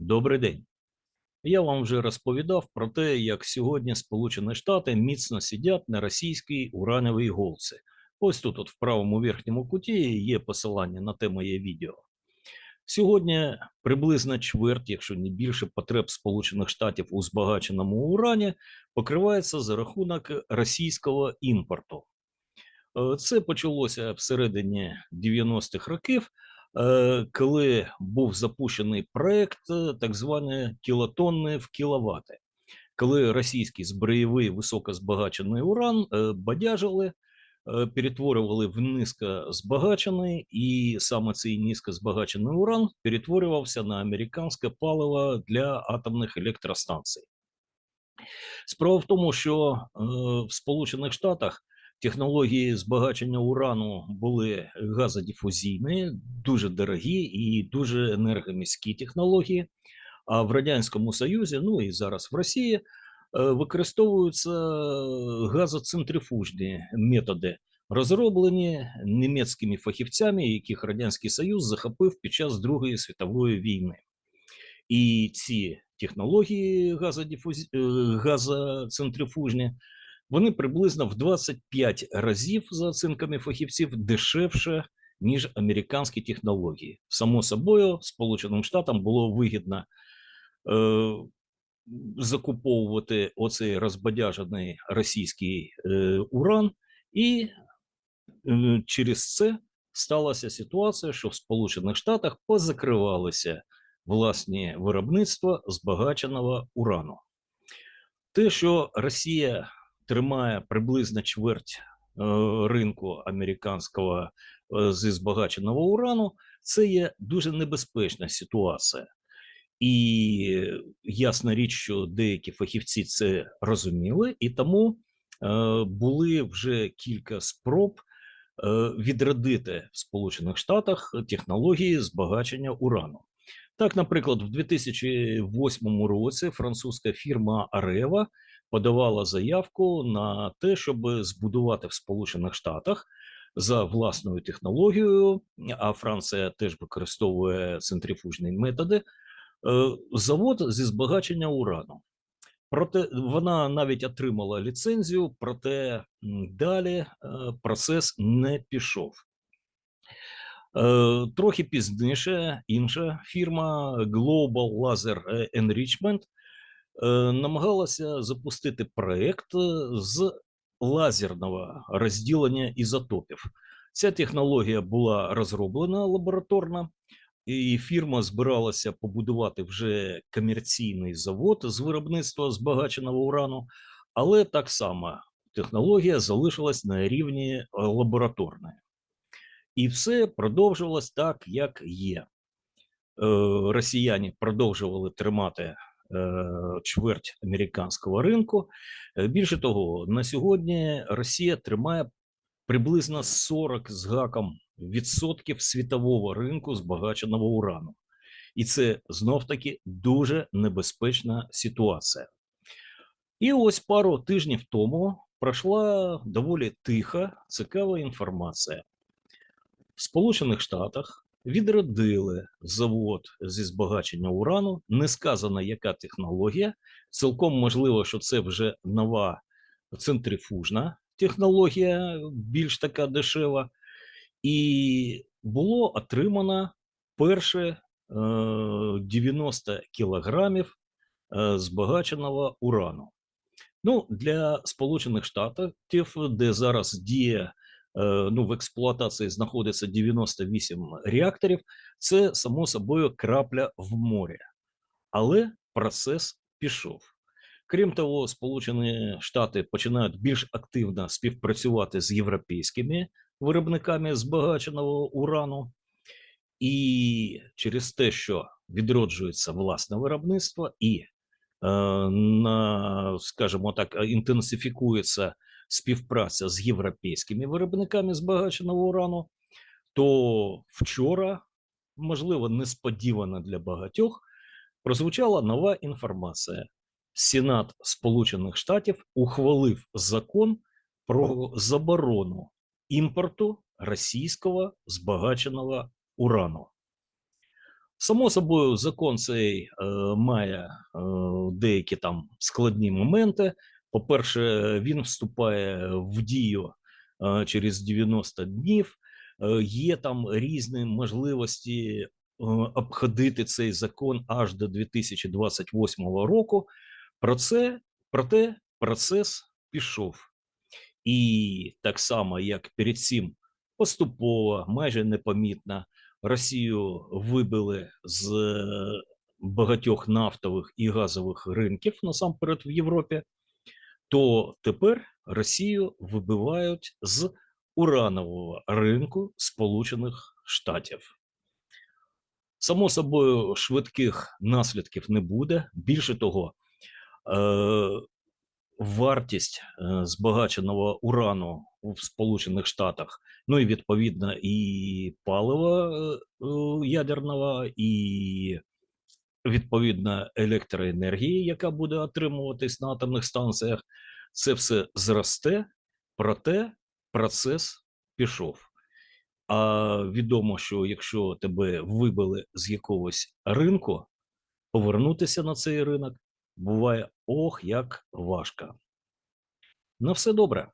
Добрий день. Я вам вже розповідав про те, як сьогодні Сполучені Штати міцно сидять на російській урановій голці. Ось тут, от в правому верхньому куті, є посилання на те моє відео. Сьогодні приблизно чверть, якщо не більше, потреб Сполучених Штатів у збагаченому урані покривається за рахунок російського імпорту. Е, Це почалося всередині 90-х років, коли був запущений проект е, так званий кілотонни в кіловати, коли російський зброєвий високозбагачений уран е, бадяжили, е, перетворювали в низькозбагачений, і саме цей низькозбагачений уран перетворювався на американське паливо для атомних електростанцій. Справа в тому, що е, в Сполучених Штатах технології збагачення урану були газодифузійні, дуже дорогі і дуже енергоміські технології. А в Радянському Союзі, ну і зараз в Росії, е, використовуються газоцентрифужні методи, розроблені німецькими фахівцями, яких Радянський Союз захопив під час Другої світової війни. І ці технології газодифуз... е, газоцентрифужні, вони приблизно в 25 разів, за оцінками фахівців, дешевше, ніж американські технології. Само собою, Сполученим Штатам було вигідно е, закуповувати оцей розбадяжений російський е, уран, і е, через це сталася ситуація, що в Сполучених Штатах позакривалися власні виробництва збагаченого урану. Те, що Росія тримає приблизно чверть е, ринку американського е, зі збагаченого урану, це є дуже небезпечна ситуація. І ясна річ, що деякі фахівці це розуміли, і тому е, були вже кілька спроб відродити в Сполучених Штатах технології збагачення урану. Так, наприклад, в 2008 році французька фірма Арева подавала заявку на те, щоб збудувати в Сполучених Штатах за власною технологією, а Франція теж використовує центрифужні методи, е, завод зі збагачення урану. Проте вона навіть отримала ліцензію, проте далі е, процес не пішов. Е, Трохи пізніше інша фірма Global Laser Enrichment намагалася запустити проект е, з лазерного розділення ізотопів. Ця технологія була розроблена лабораторно, і фірма збиралася побудувати вже комерційний завод з виробництва збагаченого урану, але так само технологія залишилась на рівні е, лабораторної. І все продовжувалось так, як є. Е, Росіяни продовжували тримати чверть американського ринку. Е, Більше того, на сьогодні Росія тримає приблизно 40 з гаком відсотків світового ринку збагаченого урану. І це знов таки дуже небезпечна ситуація. І ось пару тижнів тому пройшла доволі тиха, цікава інформація. В Сполучених Штатах відродили завод зі збагачення урану. Не сказано, яка технологія. Цілком можливо, що це вже нова центрифужна технологія, більш така дешева. І було отримано перше е, 90 кілограмів е, збагаченого урану. Ну, для Сполучених Штатів, де зараз діє е, ну, в експлуатації знаходиться 98 реакторів, це само собою крапля в морі. Але процес пішов. Крім того, Сполучені Штати починають більш активно співпрацювати з європейськими виробниками збагаченого урану, і через те, що відроджується власне виробництво, і е, скажімо так, інтенсифікується співпраця з європейськими виробниками збагаченого урану, то вчора, можливо, несподівано для багатьох, прозвучала нова інформація. Сенат Сполучених Штатів ухвалив закон про заборону імпорту російського збагаченого урану. Само собою, закон цей е, має е, деякі там складні моменти. По-перше, він вступає в дію е, через 90 днів. Е, є там різні можливості е, обходити цей закон аж до 2028 року. Про це проте процес пішов. І так само, як перед цим поступово, майже непомітно, Росію вибили з багатьох нафтових і газових ринків насамперед в Європі, то тепер Росію вибивають з уранового ринку Сполучених Штатів. Само собою, швидких наслідків не буде. Більше того, е, вартість е, збагаченого урану в Сполучених Штатах, ну і відповідно і палива е, ядерного, і відповідно електроенергії, яка буде отримуватись на атомних станціях, це все зросте, проте процес пішов. А відомо, що якщо тебе вибили з якогось ринку, повернутися на цей ринок буває ох як важко. На все добре.